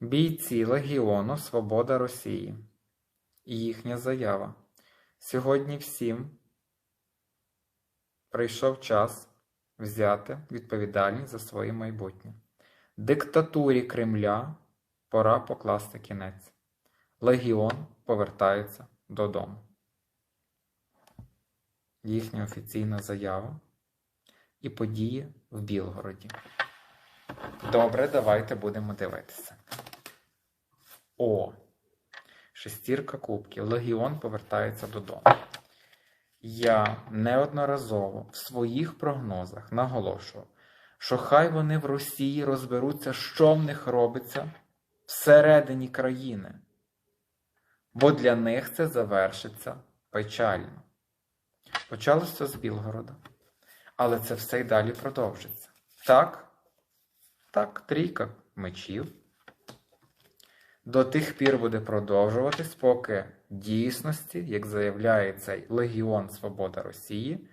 Бійці Легіону Свобода Росії. Їхня заява. Сьогодні всім прийшов час взяти відповідальність за своє майбутнє. Диктатурі Кремля пора покласти кінець. Легіон повертається додому. Їхня офіційна заява і події в Білгороді. Добре, давайте будемо дивитися. О. Шестірка кубків. Легіон повертається додому. Я неодноразово в своїх прогнозах наголошував, що хай вони в Росії розберуться, що в них робиться всередині країни. Бо для них це завершиться печально. Почалося з Білгорода. Але це все й далі продовжиться. Так? Так, трійка мечів. До тих пір буде продовжуватись, поки дійсності, як заявляє цей Легіон Свобода Росії,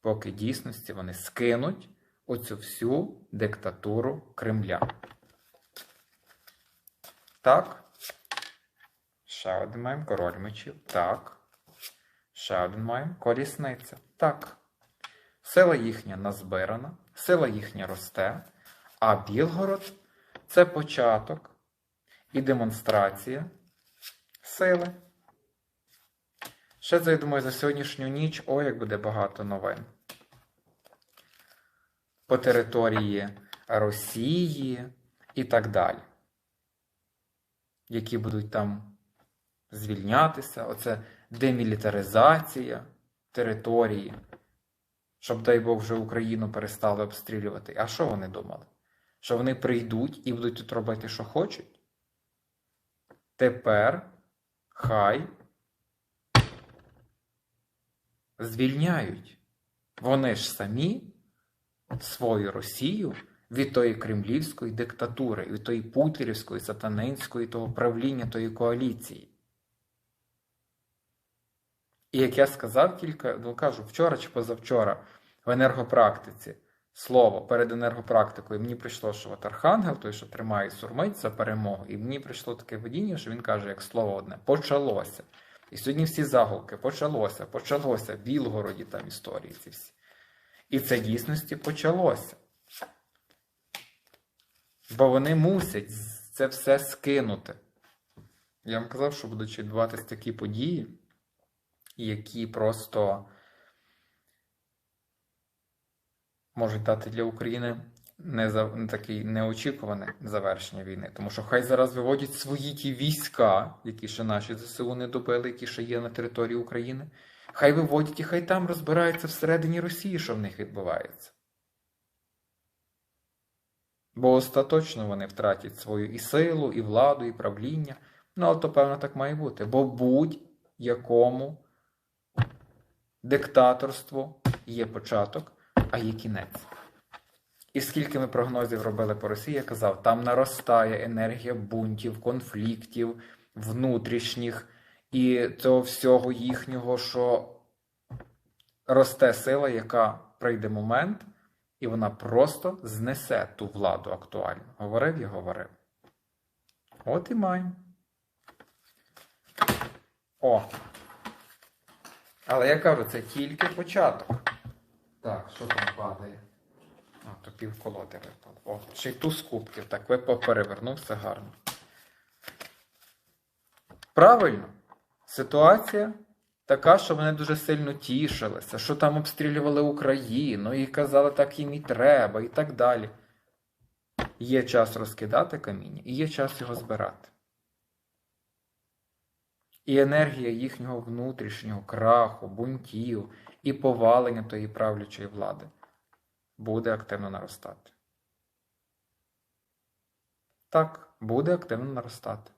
поки дійсності вони скинуть оцю всю диктатуру Кремля. Так. Ще один маємо король мечів. Так. Ще один маємо колісниця. Так. Сила їхня назбирана, сила їхня росте, а Білгород це початок і демонстрація сили. Ще, я думаю, за сьогоднішню ніч, о, як буде багато новин. По території Росії і так далі. Які будуть там звільнятися, оце демілітаризація території, щоб, дай Бог, вже Україну перестали обстрілювати. А що вони думали? Що вони прийдуть і будуть тут робити, що хочуть? Тепер хай звільняють. Вони ж самі свою Росію від тої кремлівської диктатури, від тої путлерівської, сатанинської того правління тої коаліції. І як я сказав кілька, ну кажу, вчора чи позавчора в енергопрактиці слово перед енергопрактикою мені прийшло, що от Архангел, той, що тримає сурмить за перемогу, і мені прийшло таке видіння, що він каже, як слово одне, почалося. І сьогодні всі заголовки почалося, почалося в Білгороді там історії ці всі. І це дійсності почалося. Бо вони мусять це все скинути. Я вам казав, що будуть відбуватися такі події, які просто можуть дати для України не за не таке неочікуване завершення війни. Тому що хай зараз виводять свої ті війська, які ще наші ЗСУ не добили, які ще є на території України. Хай виводять і хай там розбираються всередині Росії, що в них відбувається. Бо остаточно вони втратять свою і силу, і владу, і правління. Ну, але то, певно, так має бути. Бо будь-якому диктаторству є початок, а є кінець. І скільки ми прогнозів робили по Росії, я казав, там наростає енергія бунтів, конфліктів, внутрішніх і цього всього їхнього, що росте сила, яка прийде момент, і вона просто знесе ту владу актуальну. Говорив я говорив. От і маємо. О! Але я кажу, це тільки початок. Так, що там падає? А, то пів випало. О, ще й туз кубків. Так, випав, перевернув, все гарно. Правильно, ситуація така, що вони дуже сильно тішилися, що там обстрілювали Україну і казали, так їм і треба, і так далі. Є час розкидати каміння і є час його збирати. І енергія їхнього внутрішнього краху, бунтів і повалення тої правлячої влади буде активно наростати. Так, буде активно наростати.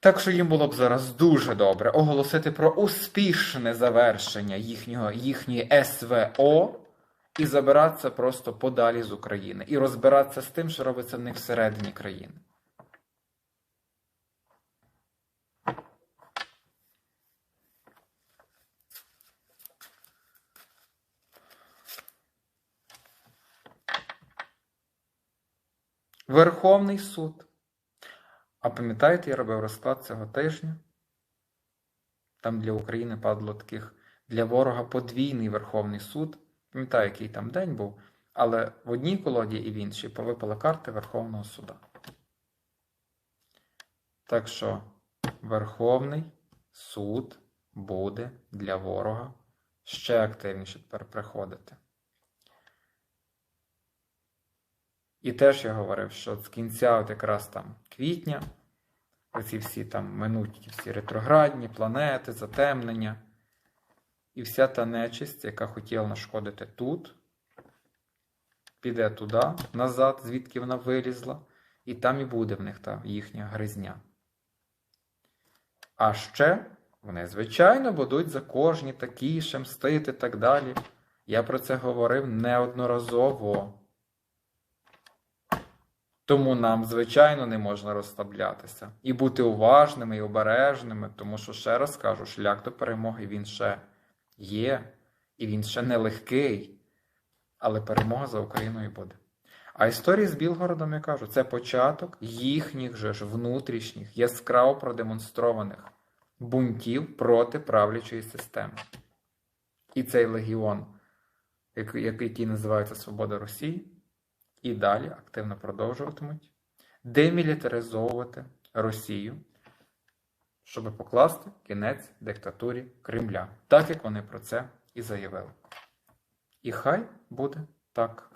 Так що їм було б зараз дуже добре оголосити про успішне завершення їхнього, їхньої СВО і забиратися просто подалі з України і розбиратися з тим, що робиться в них всередині країни. Верховний суд. А пам'ятаєте, я робив розклад цього тижня? Там для України падало таких для ворога подвійний Верховний суд. Пам'ятаю, який там день був, але в одній колоді і в іншій повипали карти Верховного суда. Так що Верховний суд буде для ворога ще активніше тепер приходити. І теж я говорив, що з кінця от якраз там квітня, оці всі там минуть всі ретроградні, планети, затемнення. І вся та нечисть, яка хотіла нашкодити тут, піде туди, назад, звідки вона вилізла, і там і буде в них та їхня гризня. А ще вони, звичайно, будуть за кожні такі ще і так далі. Я про це говорив неодноразово. Тому нам, звичайно, не можна розслаблятися і бути уважними і обережними, тому що, ще раз кажу, шлях до перемоги він ще є, і він ще не легкий, але перемога за Україною буде. А історії з Білгородом, я кажу, це початок їхніх же ж внутрішніх, яскраво продемонстрованих бунтів проти правлячої системи. І цей легіон, який, називається Свобода Росії, і далі активно продовжуватимуть демілітаризовувати Росію, щоб покласти кінець диктатурі Кремля, так як вони про це і заявили. І хай буде так.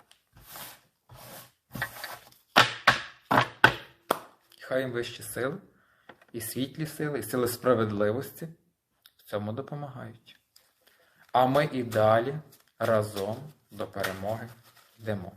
Хай їм вищі сили, і світлі сили, і сили справедливості в цьому допомагають. А ми і далі разом до перемоги йдемо.